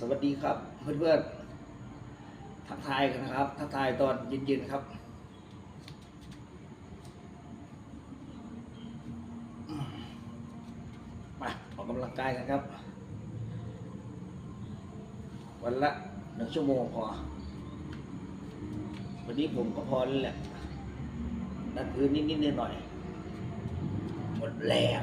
สวัสดีครับ เพื่อนๆทักทายกันนะครับ ทักทายตอนเย็นๆครับมาออกกำลังกายกันครับ วันละหนึ่งชั่วโมงพอ วันนี้ผมก็พอแล้วแหละนั่นพื้นนิดๆหน่อยๆหมดแรง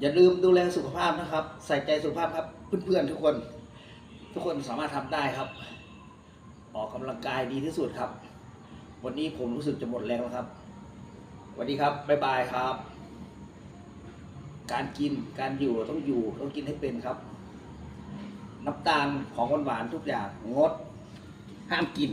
อย่าลืมดูแลสุขภาพนะครับ ใส่ใจสุขภาพครับ เพื่อนๆทุกคน ทุกคนสามารถทำได้ครับ ออกกำลังกายดีที่สุดครับ วันนี้ผมรู้สึกจะหมดแรงแล้วครับสวัสดีครับบ๊ายบายครับ การกินการอยู่ต้องอยู่ต้องกินให้เป็นครับ น้ำตาลของหวานๆทุกอย่างงด ห้ามกิน